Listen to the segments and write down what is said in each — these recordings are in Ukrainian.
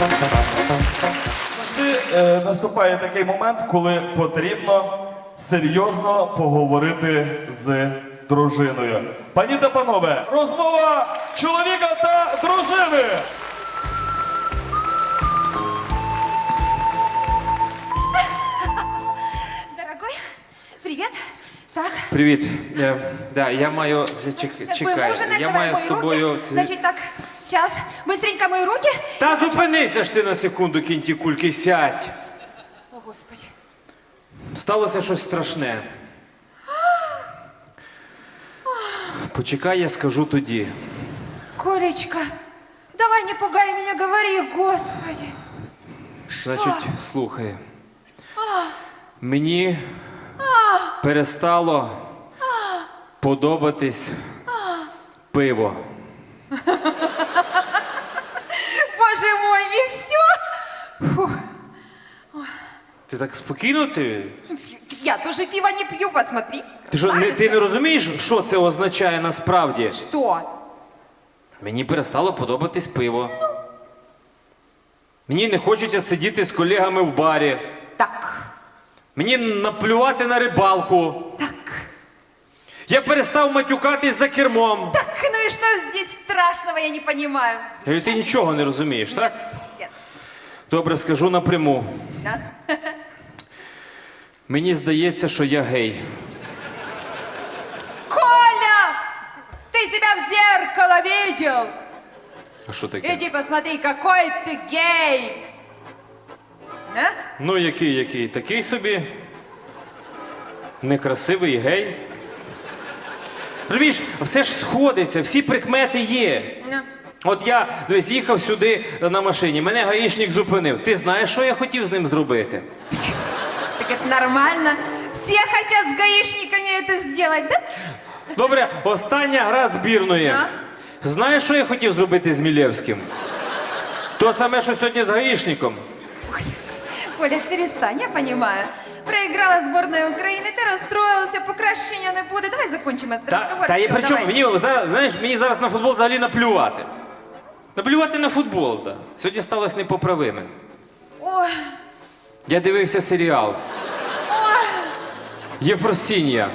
Завжди е, наступає такий момент, коли потрібно серйозно поговорити з дружиною. Пані та панове, розмова чоловіка та дружини. Дорогой, привет. Так, Привіт. Е, да, я маю. Чек, чекай. Я маю з тобою. руки. Значит так, сейчас, быстренько мои руки. Та зупинися ж ти на секунду, кінті кульки, сядь. О, Господи. Сталося щось страшне. Почекай, я скажу тоді. Колечка, давай не пугай меня, говори, Господи. Что? Значить, слухай. Мені перестало подобатись пиво. Ти так спокійно це? Я тоже пиво не пью, посмотри. Ти що, не, ти не розумієш, що це означає насправді? Что? Мені перестало подобатись пиво. Мені не хочеться сидіти з колегами в барі. Так, Мені наплювати на рибалку. так, Я перестав матюкатись за кермом. так, ну и что здесь страшного, я не понимаю. Ти нічого не розумієш, так? Нет, нет. Добре, скажу напряму. Да? Мені здається, що я гей. Коля! Ты себя в зеркало видел? А що таке? Иди посмотри, какой ты гей! А? Ну, який, який? Такий собі. Некрасивий гей. Розумієш, все ж сходиться, всі прикмети є. Ну. От я дивись, їхав сюди на машині, мене гаїшник зупинив. Ти знаєш, що я хотів з ним зробити? Так это нормально. Все хотят с гаишниками это сделать, да? Добре, остання гра збірної. А? Знаєш, що я хотів зробити з Мілєвським? То саме, що сьогодні з гаїшником. Ой, Коля, перестань, я понимаю. Проиграла сборная Украины, ты расстроился, покращения не буде. Давай закончим этот Та, разговор. та і Всё, при чому? давай. Мені зараз, знаєш, мені зараз на футбол взагалі наплювати. Наплювати на футбол, так. Сьогодні сталося непоправиме. Ой, Я дивився серіал. Єфросінія.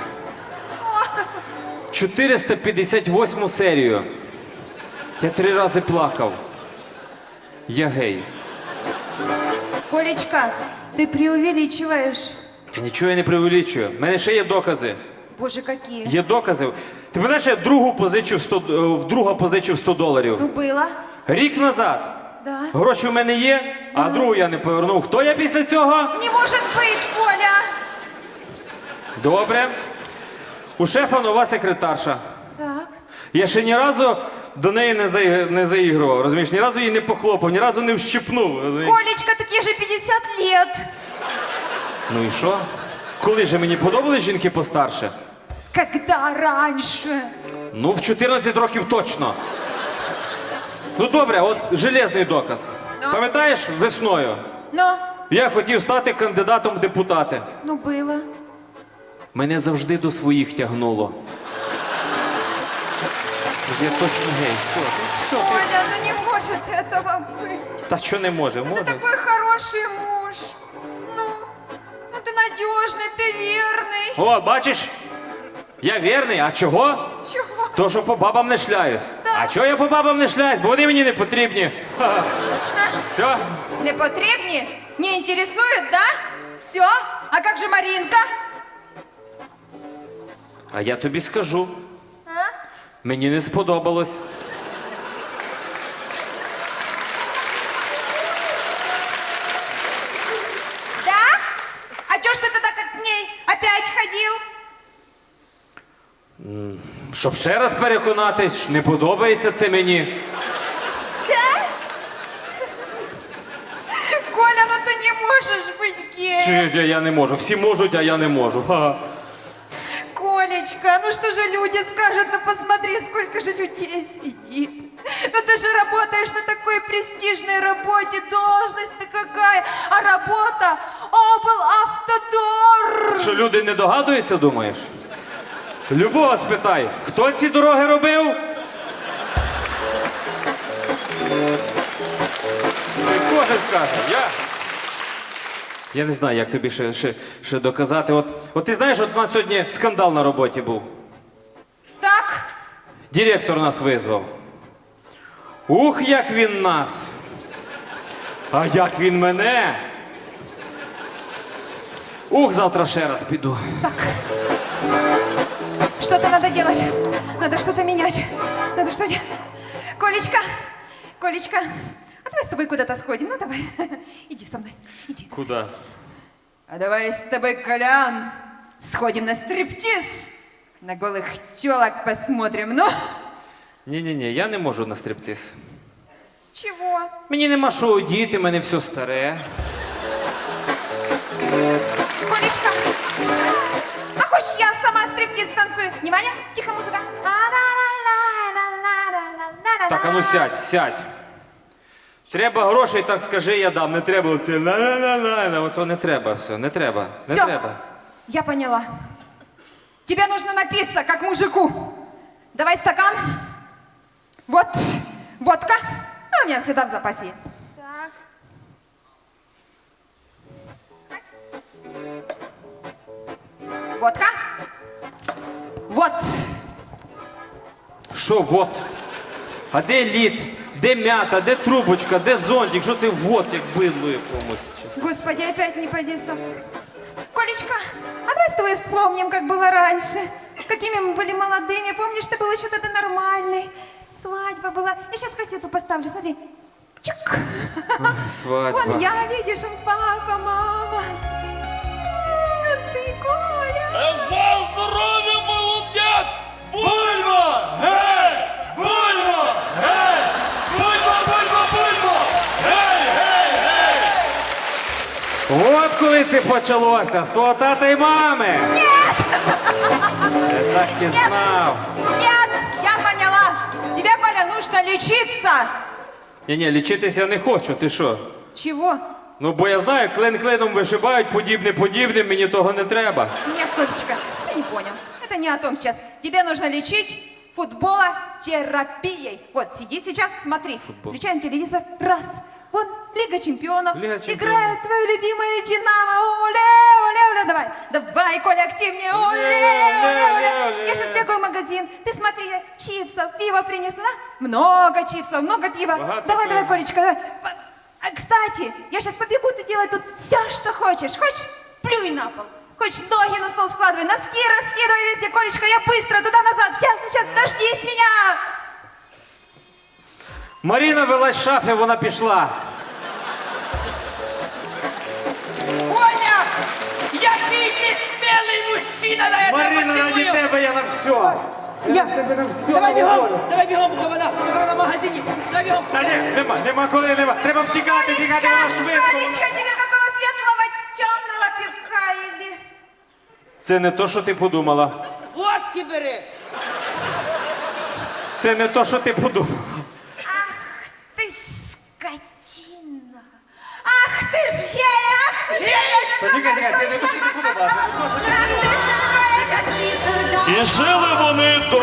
458 серію. Я три рази плакав. Я гей. Колечка, ты преувеличиваешь. Я нічого я не преувеличую. У мене ще є докази. Боже, какие. Є докази. Ти пам'ятаєш, я другу позичив 100, е, вдруга позичив 100 доларів. Ну, было. Рік назад. Да. Гроші в мене є, а другу я не повернув. Хто я після цього? Не может быть, Коля! Добре. У шефа нова секретарша. Так. Я ще ні разу до неї не, заі- не заігрував, розумієш? Ні разу її не похлопав, ні разу не вщипнув. Розумієш? Колечка, так ей же 50 лет. Ну і що? Коли же мені подобались жінки постарше? Когда раньше? Ну, в 14 років точно. Ну добре, от железний доказ. Ну? Пам'ятаєш весною? Но, Я хотів стати кандидатом в депутати. ну было. Мене завжди до своїх тягнуло. Я точно гей. Все, все. Коля, ну не может этого быть. Та що не може? Ты Може. такой хороший муж. Ну, ну ты надежный, ты верный. О, бачиш? Я вірний, а чого? Чего? То, що по бабам не шляюсь. А чого я по бабам не шляюсь? Бо вони мені не потрібні. Ха-ха. Все. Не потребни? Не интересует, да? Все? А как же Маринка? А я тобі скажу. А? Мені не сподобалось. Да? А чё ж ты тогда как к ней опять ходил? Щоб ще раз переконатись, що не подобається це мені. Да? Коля, ну ты не можешь быть геем. Чи я, я не можу. Всі можуть, а я не можу. Ха-ха. Колечка, ну что же люди скажут? Ну посмотри, сколько же людей сидит. Ну ты же работаешь на такой престижной работе, должность-то какая, а работа обл автодор. Що люди не догадуються, думаєш? Любого спитай, хто ці дороги робив? Кожен скаже, я. Я не знаю, як тобі ще, ще, ще доказати. От, от ти знаєш, от у нас сьогодні скандал на роботі був. Так, Директор нас визвав. Ух, як він нас! А як він мене? Ух, завтра ще раз піду. что-то надо делать. Надо что-то менять. Надо что-то... Колечка, Колечка, давай с тобой куда-то сходим. Ну, давай. Иди со мной, иди. Куди? А давай с тобой, Колян, сходим на стриптиз. На голых телок посмотрим. Ну, Ні-ні-ні, я не можу на стриптиз. чего? Мені нема що одіти, мене все старе. Колечка, а хочешь я сама стриптиз танцую? Внимание, тихо, музыка. Так, а ну сядь, сядь. Треба грошей, так скажи, я дам. Не треба оце на-на-на-на. От не треба все, не треба. Не Всё. треба. Я поняла. Тебе нужно напиться, как мужику. Давай стакан. Вот, водка. А у меня всегда в запасе есть. Так. Водка. Вот. Що вот? А де лід? Де м'ята, де трубочка, де зонтик? Що ти вот, як бидло якомусь? чесно? Господи, опять не подействовал. Колечка, а давай с тобой вспомним, как было раньше. Какими мы были молодыми. Помнишь, ты был еще тогда нормальный. Свадьба была. Я сейчас кассету поставлю, смотри. Чик. Свадьба. Вон я, видишь, он папа, мама. А ты, Коля. За здоров'я От коли це почалося, з твого тата і мами. Ні! Я так і знав. Нет, я поняла. Тебе, Коля, нужно лечиться. Ні, ні, лічитися не хочу, ти що? Чего? Ну, бо я знаю, клин клином вишибають, подібне подібним, мені того не треба. Нет, Колечка, ты не понял. Это не о том сейчас. Тебе нужно лечить футболотерапией. Вот, сиди сейчас, смотри. Включаем телевизор. Раз. Вон, Лига чемпионов. Лига чемпионов. Играет твое любимое Динамо. Оле, оле, оле, давай. Давай, Коля, активнее. Оле, оле, оле. Я сейчас бегаю в магазин. Ты смотри, я чипсов, пиво принесу. да? Много чипсов, много пива. Богато давай, пива. давай, Колечка, давай. А, Кстати, я сейчас побегу, ты делай тут все, что хочешь. Хочешь, плюй на пол. Хочешь, ноги на стол складывай, носки раскидывай везде. Колечка, я быстро туда-назад. Сейчас, сейчас, дождись меня. Маріна вилазь з шафи, вона пішла. Оля! Який ти смілий мужчина, да я Маріна, тебе раді поцілую! тебе я на все. Я... Давай бігом, давай бігом, вона, вона на магазині, давай бігом. Та ні, нема, нема коли, нема. Треба втікати, тікати, вона швидко. Колечка, тебе какого светлого темного пивка или... Це не то, що ти подумала. Водки бери. Це не то, що ти подумала. Ах ты ж я, ах ты ж я. Та чекай, чекай, це не то, що ти подумала. Це не то, що ти Ах ты ж такая, как І жили вони до